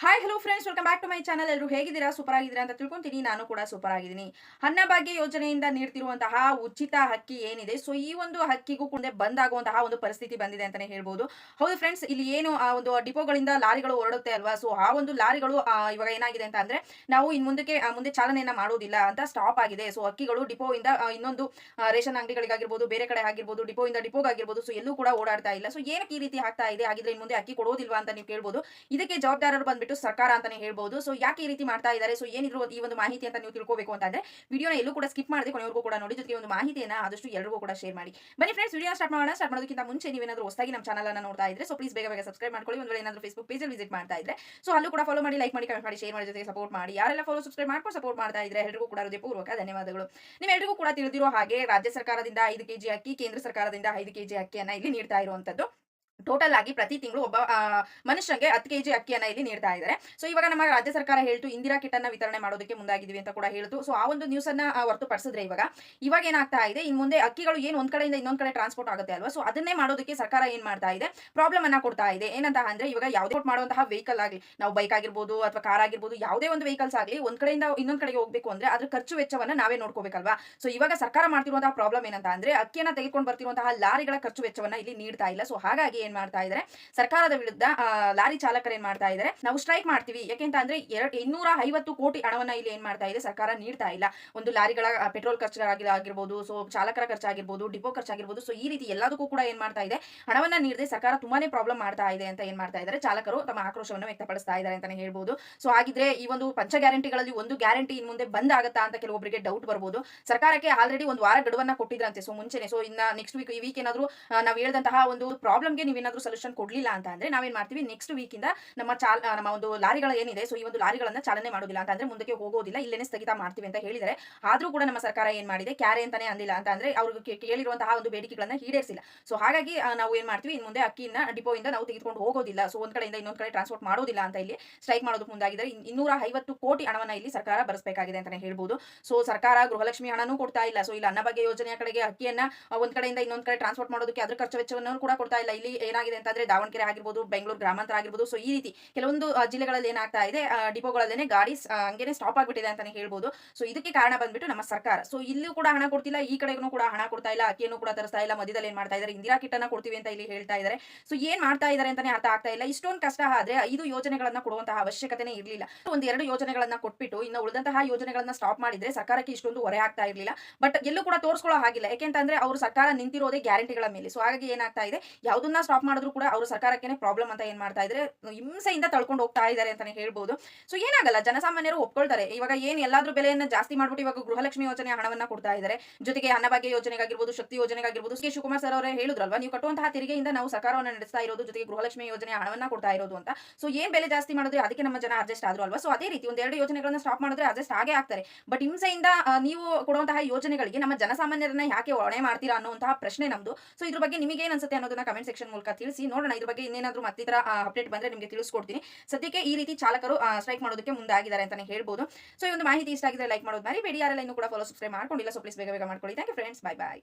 Hi hello friends welcome back to my channel ಎಲ್ಲರೂ ಹೇಗಿದ್ದೀರಾ? Super ಆಗಿದ್ದೀರಾ ಅಂತ ತಿಳ್ಕೊಂತೀನಿ. ನಾನು ಕೂಡ ಸೂಪರ್ ಆಗಿದ್ದೀನಿ. ಅನ್ನಭಾಗ್ಯ ಯೋಜನೆಯಿಂದ ನೀಡ್ತಿರುವಂತಹ ಉಚಿತ ಹಕ್ಕಿ ಏನಿದೆ? ಸೊ ಈ ಒಂದು ಹಕ್ಕಿಗೂ ಕೂಡ ಬಂದಾಗುವಂತಹ ಒಂದು ಪರಿಸ್ಥಿತಿ ಬಂದಿದೆ ಅಂತಾನೆ ಹೇಳ್ಬೋದು. ಹೌದು ಫ್ರೆಂಡ್ಸ್ ಇಲ್ಲಿ ಏನು ಆ ಒಂದು ಡಿಪೋಗಳಿಂದ ಲಾರಿಗಳು ಹೊರಡುತ್ತೆ ಅಲ್ವಾ? ಸೊ ಆ ಒಂದು ಲಾರಿಗಳು ಇವಾಗ ಏನಾಗಿದೆ ಅಂತ ಅಂದ್ರೆ, ನಾವು ಇನ್ನು ಮುಂದಕ್ಕೆ ಮುಂದೆ ಚಾಲನೆಯನ್ನು ಮಾಡೋದಿಲ್ಲ ಅಂತ ಸ್ಟಾಪ್ ಆಗಿದೆ. ಸೊ ಹಕ್ಕಿಗಳು ಡಿಪೋಯಿಂದ ಇನ್ನೊಂದು ರೇಷನ್ ಅಂಗಡಿಗಳಿಗಾಗಿರ್ಬೋದು, ಬೇರೆ ಕಡೆ ಆಗಿರ್ಬೋದು, ಡಿಪೋಯಿಂದ ಡಿಪೋಗಾಗಿರ್ಬೋದು ಸೊ ಎಲ್ಲೂ ಕೂಡ ಓಡಾಡ್ತಾ ಇಲ್ಲ. ಸೊ ಏನಕ್ಕೆ ಈ ರೀತಿ ಆಗ್ತಾ ಇದೆ? ಆಗಿದ್ರೆ ಇನ್ನು ಮುಂದೆ ಅಕ್ಕಿ ಕೊಡೋದಿಲ್ವಾ ಅಂತ ನೀವು ಕೇಳ್ಬೋದು. ಇದಕ್ಕೆ ಜವಾಬ್ದಾರರು ಬಂದ್ಬಿಟ್ಟು ಸರ್ಕಾರ ಅಂತಾನೆ ಹೇಳ್ಬಹುದು ಸೊ ಯಾಕೆ ಈ ರೀತಿ ಮಾಡ್ತಾ ಇದ್ದಾರೆ? ಸೊ ಏನಿದ್ರು ಈ ಒಂದು ಮಾಹಿತಿ ಅಂತ ನೀವು ತಿಳ್ಕೋಬೇಕು ಅಂತಂದ್ರೆ ವಿಡಿಯೋನ ಎಲ್ಲೂ ಕೂಡ ಸ್ಕಿಪ್ ಮಾಡದೆ ಕೊನೆವರೆಗೂ ಕೂಡ ನೋಡಿ. ಜೊತೆಗೆ ಒಂದು ಮಾಹಿತಿಯನ್ನ ಆದಷ್ಟು ಎಲ್ಲರಿಗೂ ಕೂಡ ಶೇರ್ ಮಾಡಿ. ಬನ್ನಿ ಫ್ರೆಂಡ್ಸ್ ವಿಡಿಯೋ ಸ್ಟಾರ್ಟ್ ಮಾಡೋಣ. ಸ್ಟಾರ್ಟ್ ಮಾಡೋದಕ್ಕಿಂತ ಮುಂಚೆ ನೀವು ನೀವೇನಾದ್ರೂ ಹೊಸದಾಗಿ ನಮ್ಮ ಚಾನಲ್ ಅನ್ನ ನೋಡ್ತಾ ಇದ್ರೆ ಸೊ ಪ್ಲೀಸ್ ಬೇಗ ಬೇಗ ಸಬ್ಸ್ಕ್ರೈಬ್ ಮಾಡ್ಕೊಳ್ಳಿ. ಒಂದು ವೇಳೆ ಏನಾದ್ರೂ ಫೇಸ್ಬುಕ್ ಪೇಜಲ್ಲಿ ವಿಸಿಟ್ ಮಾಡ್ತಾ ಇದ್ರೆ ಸೊ ಅಲ್ಲೂ ಕೂಡ ಫಾಲೋ ಮಾಡಿ ಲೈಕ್ ಮಾಡಿ ಕಮೆಂಟ್ ಮಾಡಿ ಶೇರ್ ಮಾಡಿ, ಜೊತೆಗೆ ಸಪೋರ್ಟ್ ಮಾಡಿ. ಯಾರೆಲ್ಲ ಫಾಲೋ ಸಬ್ಸ್ಕ್ರೈಬ್ ಮಾಡ್ಕೊಂಡು ಸಪೋರ್ಟ್ ಮಾಡ್ತಾ ಇದ್ರೆ ಎಲ್ಲರಿಗೂ ಕೂಡ ಹೃದಯಪೂರ್ವಕ ಧನ್ಯವಾದಗಳು. ನಿಮ್ಮೆಲ್ಲರಿಗೂ ಕೂಡ ತಿಳಿದಿರೋ ಹಾಗೆ ರಾಜ್ಯ ಸರ್ಕಾರದಿಂದ ಐದು ಕೆಜಿ ಅಕ್ಕಿ, ಕೇಂದ್ರ ಸರ್ಕಾರದಿಂದ ಐದು ಕೆಜಿ ಅಕ್ಕಿಯನ್ನ ಇಲ್ಲಿ ನೀಡ್ತಾ ಇರುವಂತದ್ದು. ಟೋಟಲ್ ಆಗಿ ಪ್ರತಿ ತಿಂಗಳು ಒಬ್ಬ ಮನುಷ್ಯನಿಗೆ ಹತ್ತು ಕೆಜಿ ಅಕ್ಕಿಯನ್ನ ಇಲ್ಲಿ ನೀಡ್ತಾ ಇದ್ದಾರೆ. ಸೊ ಇವಾಗ ನಮ್ಮ ರಾಜ್ಯ ಸರ್ಕಾರ ಹೇಳ್ತು, ಇಂದಿರಾ ಕಿಟ್ ಅನ್ನ ವಿತರಣೆ ಮಾಡೋದಕ್ಕೆ ಮುಂದಾಗಿದ್ವಿ ಅಂತ ಕೂಡ ಹೇಳ್ತು. ಸೊ ಆ ಒಂದು ನ್ಯೂಸ್ ಅನ್ನ ಹೊರತುಪಡಿಸಿದ್ರೆ ಇವಾಗ ಇವಾಗ ಏನಾಗ್ತಾ ಇದೆ, ಇನ್ ಮುಂದೆ ಅಕ್ಕಿಗಳು ಏನು ಒಂದ್ ಕಡೆಯಿಂದ ಇನ್ನೊಂದ್ ಕಡೆ ಟ್ರಾನ್ಸ್ಪೋರ್ಟ್ ಆಗುತ್ತೆ ಅಲ್ವಾ? ಸೊ ಅದನ್ನೇ ಮಾಡೋದಕ್ಕೆ ಸರ್ಕಾರ ಏನ್ ಮಾಡ್ತಾ ಇದೆ ಪ್ರಾಬ್ಲಮ್ ಅನ್ನ ಕೊಡ್ತಾ ಇದೆ. ಏನಂತ ಅಂದ್ರೆ, ಇವಾಗ ಯಾವುದೇ ಮಾಡುವಂತಹ ವೆಹಿಕಲ್ ಆಗಲಿ, ನಾವು ಬೈಕ್ ಆಗಿರ್ಬೋದು ಅಥವಾ ಕಾರ್ ಆಗಿರ್ಬೋದು, ಯಾವುದೇ ಒಂದು ವೆಹಿಕಲ್ಸ್ ಆಗಲಿ, ಒಂದ್ ಕಡೆಯಿಂದ ಇನ್ನೊಂದ್ ಕಡೆಗೆ ಹೋಗಬೇಕು ಅಂದ್ರೆ ಅದ್ರ ಖರ್ಚು ವೆಚ್ಚವನ್ನ ನಾವೇ ನೋಡ್ಕೋಬೇಕಲ್ವಾ? ಸೊ ಇವಾಗ ಸರ್ಕಾರ ಮಾಡ್ತಿರುವಂತಹ ಪ್ರಾಬ್ಲಮ್ ಏನಂತ ಅಂದ್ರೆ, ಅಕ್ಕಿಯನ್ನ ತೆಗೆದುಕೊಂಡು ಬರ್ತಿರುವಂತಹ ಲಾರಿಗಳ ಖರ್ಚು ವೆಚ್ಚವನ್ನ ಇಲ್ಲಿ ನೀಡ್ತಾ ಇಲ್ಲ. ಸೊ ಹಾಗಾಗಿ ಏನ್ ಮಾಡ್ತಾ ಇದ್ದಾರೆ ಸರ್ಕಾರದ ವಿರುದ್ಧ ಲಾರಿ ಚಾಲಕರು ಏನ್ ಮಾಡ್ತಾ ಇದ್ದಾರೆ ನಾವು ಸ್ಟ್ರೈಕ್ ಮಾಡ್ತೀವಿ. ಯಾಕೆಂತ ಅಂದ್ರೆ ಇನ್ನೂರ ಐವತ್ತು ಕೋಟಿ ಹಣವನ್ನ ಇಲ್ಲಿ ಏನ್ ಮಾಡ್ತಾ ಇದೆ? ಸರ್ಕಾರ ನೀಡ್ತಾ ಇಲ್ಲ. ಒಂದು ಲಾರಿಗಳ ಪೆಟ್ರೋಲ್ ಖರ್ಚು ಆಗಿರ್ಬೋದು, ಸೊ ಚಾಲಕರ ಖರ್ಚಾಗಿರ್ಬೋದು, ಡಿಪೋ ಖರ್ಚಾಗಿರ್ಬೋದು, ಸೊ ಈ ರೀತಿ ಎಲ್ಲದಕ್ಕೂ ಕೂಡ ಏನ್ ಮಾಡ್ತಾ ಇದೆ? ಹಣವನ್ನ ನೀಡದೆ ಸರ್ಕಾರ ತುಂಬಾನೇ ಪ್ರಾಬ್ಲಮ್ ಮಾಡ್ತಾ ಇದೆ ಅಂತ ಏನ್ ಮಾಡ್ತಾ ಇದ್ದಾರೆ ಚಾಲಕರು ತಮ್ಮ ಆಕ್ರೋಶವನ್ನು ವ್ಯಕ್ತಪಡಿಸ್ತಾ ಇದ್ದಾರೆ ಅಂತಾನೆ ಹೇಳ್ಬೋದು. ಸೊ ಹಾಗಿದ್ರೆ ಈ ಒಂದು ಪಂಚ ಗ್ಯಾರಂಟಿಗಳಲ್ಲಿ ಒಂದು ಗ್ಯಾರಂಟಿ ಇನ್ ಮುಂದೆ ಬಂದ್ ಆಗುತ್ತಾ ಅಂತ ಕೆಲವೊಬ್ಬರಿಗೆ ಡೌಟ್ ಬರ್ಬೋದು. ಸರ್ಕಾರಕ್ಕೆ ಆಲ್ರೆಡಿ ಒಂದು ವಾರ ಗಡುವನ್ನ ಕೊಟ್ಟಿದ್ರಂತೆ. ಸೊ ಮುಂಚೆನೆ, ಸೊ ಇನ್ನ ನೆಕ್ಸ್ಟ್ ವೀಕ್ ಈ ವೀಕ್ ಏನಾದ್ರು ನಾವು ಹೇಳಿದಂತಹ ಒಂದು ಪ್ರಾಬ್ಲಮ್ಗೆ ನೀವೇನಾದ್ರೂ ಸೊಲ್ಯೂಷನ್ ಕೊಡಲಿಲ್ಲ ಅಂತ ಅಂದರೆ ನಾವೇನು ಮಾಡ್ತೀವಿ? ನೆಕ್ಸ್ಟ್ ವೀಕಿಂದ ನಮ್ಮ ಚಾಲ ನಮ್ಮ ಒಂದು ಲಾರಿಗಳ ಏನಿದೆ ಸೊ ಈ ಒಂದು ಲಾರಿಗಳನ್ನ ಚಾಲನೆ ಮಾಡೋದಿಲ್ಲ ಅಂತ ಅಂದರೆ ಮುಂದಕ್ಕೆ ಹೋಗೋದಿಲ್ಲ, ಇಲ್ಲೇನೆ ಸ್ಥಗಿತ ಮಾಡ್ತೀವಿ ಅಂತ ಹೇಳಿದರೆ. ಆದರೂ ಕೂಡ ನಮ್ಮ ಸರ್ಕಾರ ಏನು ಮಾಡಿದೆ? ಕ್ಯಾರೆ ಅಂತಲೇ ಅಂದಿಲ್ಲ ಅಂತ ಅಂದರೆ ಅವ್ರಿಗೆ ಕೇಳಿರುವಂತಹ ಒಂದು ಬೇಡಿಕೆಗಳನ್ನು ಈಡೇರಿಸಿಲ್ಲ. ಸೊ ಹಾಗಾಗಿ ನಾವು ಏನು ಮಾಡ್ತೀವಿ? ಇನ್ನು ಮುಂದೆ ಅಕ್ಕಿನ ಡಿಪೋಯಿಂದ ನಾವು ತೆಗೆದುಕೊಂಡು ಹೋಗೋದಿಲ್ಲ. ಸೊ ಒಂದು ಕಡೆಯಿಂದ ಇನ್ನೊಂದು ಕಡೆ ಟ್ರಾನ್ಸ್ಪೋರ್ಟ್ ಮಾಡೋದಿಲ್ಲ ಅಂತ ಇಲ್ಲಿ ಸ್ಟ್ರೈಕ್ ಮಾಡೋದಕ್ಕೆ ಮುಂದಾಗಿದ್ದಾರೆ. ಇನ್- ಇನ್ನೂರ ಐವತ್ತು ಕೋಟಿ ಹಣವನ್ನು ಇಲ್ಲಿ ಸರ್ಕಾರ ಬರೆಸಬೇಕಾಗಿದೆ ಅಂತಾನೆ ಹೇಳ್ಬೋದು. ಸೊ ಸರ್ಕಾರ ಗೃಹಲಕ್ಷ್ಮಿ ಹಣನೂ ಕೊಡ್ತಾ ಇಲ್ಲ. ಸೊ ಇಲ್ಲಿ ಅನ್ನಭಾಗ್ಯ ಯೋಜನೆಯ ಕಡೆಗೆ ಅಕ್ಕಿಯನ್ನ ಒಂದು ಕಡೆಯಿಂದ ಇನ್ನೊಂದು ಕಡೆ ಟ್ರಾನ್ಸ್ಪೋರ್ಟ್ ಮಾಡೋದಕ್ಕೆ ಅದರ ಖರ್ಚು ವೆಚ್ಚವನ್ನು ಕೂಡ ಕೊಡ್ತಾ ಇಲ್ಲ. ಇಲ್ಲಿ ಏನಾಗಿದೆ ಅಂತಂದ್ರೆ ದಾವಣಗೆರೆ ಆಗಿರ್ಬೋದು, ಬೆಂಗಳೂರು ಗ್ರಾಮಾಂತರ ಆಗಿರ್ಬೋದು. ಸೊ ಈ ರೀತಿ ಕೆಲವೊಂದು ಜಿಲ್ಲೆಗಳಲ್ಲಿ ಏನಾಗ್ತಾ ಇದೆ ಡಿಪೋಗಳಲ್ಲೇ ಡಿಪೋಗಳಲ್ಲೇನೆ ಗಾಡಿ ಹಂಗೇನೆ ಸ್ಟಾಪ್ ಆಗಿಬಿಟ್ಟಿದೆ ಅಂತಾನೆ ಹೇಳ್ಬೋದು. ಸೊ ಇದಕ್ಕೆ ಕಾರಣ ಬಂದ್ಬಿಟ್ಟು ನಮ್ಮ ಸರ್ಕಾರ. ಸೊ ಇಲ್ಲೂ ಕೂಡ ಹಣ ಕೊಡ್ತಿಲ್ಲ, ಈ ಕಡೆಗೂ ಕೂಡ ಹಣ ಕೊಡ್ತಾ ಇಲ್ಲ, ಅಕ್ಕಿಯನ್ನು ಕೂಡ ತರಿಸ್ತಾ ಇಲ್ಲ, ಮಧ್ಯದಲ್ಲಿ ಏನ್ ಮಾಡ್ತಾ ಇದ್ದಾರೆ ಇಂದಿರಾ ಕಿಟ್ಟನ್ನ ಕೊಡ್ತೀವಿ ಅಂತ ಇಲ್ಲಿ ಹೇಳ್ತಾ ಇದ್ದಾರೆ ಸೊ ಏನ್ ಮಾಡ್ತಾ ಇದ್ದಾರೆ ಅಂತಾನೆ ಅರ್ಥ ಆಗ್ತಾ ಇಲ್ಲ. ಇಷ್ಟೊಂದು ಕಷ್ಟ ಆದ್ರೆ ಐದು ಯೋಜನೆಗಳನ್ನ ಕೊಡುವಂತಹ ಅವಶ್ಯಕತೆನೇ ಇರಲಿಲ್ಲ. ಒಂದ್ ಎರಡು ಯೋಜನೆಗಳನ್ನ ಕೊಟ್ಬಿಟ್ಟು, ಇನ್ನು ಉಳಿದಂತಹ ಯೋಜನೆಗಳನ್ನ ಸ್ಟಾಪ್ ಮಾಡಿದ್ರೆ ಸರ್ಕಾರಕ್ಕೆ ಇಷ್ಟೊಂದು ಹೊರೆ ಆಗ್ತಾ ಇರಲಿಲ್ಲ. ಬಟ್ ಎಲ್ಲೂ ಕೂಡ ತೋರಿಸ್ಕೊಳ್ಳೋ ಹಾಗಿಲ್ಲ. ಯಾಕೆಂತಂದ್ರೆ ಅವರು ಸರ್ಕಾರ ನಿಂತಿರೋದೇ ಗ್ಯಾರಂಟಿಗಳ ಮೇಲೆ. ಸೊ ಹಾಗಾಗಿ ಏನಾಗ್ತಾ ಇದೆ, ಯಾವುದನ್ನ ಮಾಡಿದ್ರು ಕೂಡ ಅವರು ಸರ್ಕಾರಕ್ಕೆ ಪ್ರಾಬ್ಲಮ್ ಅಂತ ಏನ್ ಮಾಡ್ತಾ ಇದ್ರೆ ಹಿಂಸೆಯಿಂದ ತಳ್ಕೊಂಡು ಹೋಗ್ತಾ ಇದ್ದಾರೆ ಅಂತಾನೆ ಹೇಳ್ಬಹುದು ಸೊ ಏನಾಗಲ್ಲ, ಜನಸಾಮಾನ್ಯರು ಒಪ್ಕೊಳ್ತಾರೆ. ಇವಾಗ ಏನ್ ಎಲ್ಲಾದ್ರೂ ಬೆಲೆಯನ್ನ ಜಾಸ್ತಿ ಮಾಡ್ಬಿಟ್ಟು ಇವಾಗ ಗೃಹಲಕ್ಷ್ಮಿ ಯೋಜನೆ ಹಣವನ್ನ ಕೊಡ್ತಾ ಇದ್ದಾರೆ ಜೊತೆಗೆ ಅನ್ನಭಾಗ್ಯ ಯೋಜನೆಗಾಗಿರ್ಬೋದು, ಶಕ್ತಿ ಯೋಜನೆಗಾಗಿರ್ಬೋದು, ಕೆ ಶಿವಕುಮಾರ್ ಸರ್ ಅವರೇ ಹೇಳಿದ್ರಲ್ವಾ, ನೀವು ಕಟ್ಟುವಂತಹ ತೆರಿಗೆಯಿಂದ ನಾವು ಸರ್ಕಾರವನ್ನು ನಡೆಸ್ತಾ ಇರೋದು, ಜೊತೆಗೆ ಗೃಹಲಕ್ಷ್ಮಿ ಯೋಜನೆ ಹಣವನ್ನ ಕೊಡ್ತಾ ಇರೋದು ಅಂತ. ಸೊ ಏನ್ ಬೆಲೆ ಜಾಸ್ತಿ ಮಾಡಿದ್ರೆ ಅದಕ್ಕೆ ನಮ್ಮ ಜನ ಅಡ್ಜಸ್ಟ್ ಆದ್ರು ಅಲ್ವಾ ಸೊ ಅದೇ ರೀತಿ ಒಂದ್ ಎರಡು ಯೋಜನೆಗಳನ್ನ ಸ್ಟಾಪ್ ಮಾಡಿದ್ರೆ ಅಡ್ಜಸ್ಟ್ ಆಗೇ ಆಗ್ತಾರೆ. ಬಟ್ ಹಿಂಸೆಯಿಂದ ನೀವು ಕೊಡುವಂತಹ ಯೋಜನೆಗಳಿಗೆ ನಮ್ಮ ಜನಸಾಮಾನ್ಯರನ್ನ ಯಾಕೆ ಹೊಣೆ ಮಾಡ್ತೀರಾ ಅನ್ನುವಂತಹ ಪ್ರಶ್ನೆ ನಮ್ದು. ಸೊ ಇದ್ರ ಬಗ್ಗೆ ನಿಮಗೆ ಏನ್ ಅನ್ಸುತ್ತೆ ಅನ್ನೋದನ್ನ ಕಮೆಂಟ್ ಸೆಕ್ಷನ್ ಮೂಲಕ ತಿಳಿಸಿ ನೋಡೋಣ. ಇದ್ರ ಬಗ್ಗೆ ಇನ್ನೇನಾದ್ರೂ ಮತ್ತಿತರ ಅಪ್ಡೇಟ್ ಬಂದ್ರೆ ನಿಮಗೆ ತಿಳಿಸ್ಕೊಡ್ತೀನಿ. ಸದ್ಯಕ್ಕೆ ಈ ರೀತಿ ಚಾಲಕರು ಸ್ಟ್ರೈಕ್ ಮಾಡೋದಕ್ಕೆ ಮುಂದಾಗಿದ್ದಾರೆ ಅಂತಾನೆ ಹೇಳ್ಬೋದು. ಸೊ ಈ ಒಂದು ಮಾಹಿತಿ ಇಷ್ಟ ಆಗಿದ್ರೆ ಲೈಕ್ ಮಾಡೋದು ಮರಿಬೇಡಿ. ಯಾರೆಲ್ಲ ಇನ್ನೂ ಕೂಡ ಫಾಲೋ ಸಬ್ಸ್ಕ್ರೈಬ್ ಮಾಡ್ಕೊಂಡಿಲ್ಲ ಸೊ ಪ್ಲೀಸ್ ಬೇಗ ಬೇಗ ಮಾಡ್ಕೊಳ್ಳಿ. Thank you friends bye bye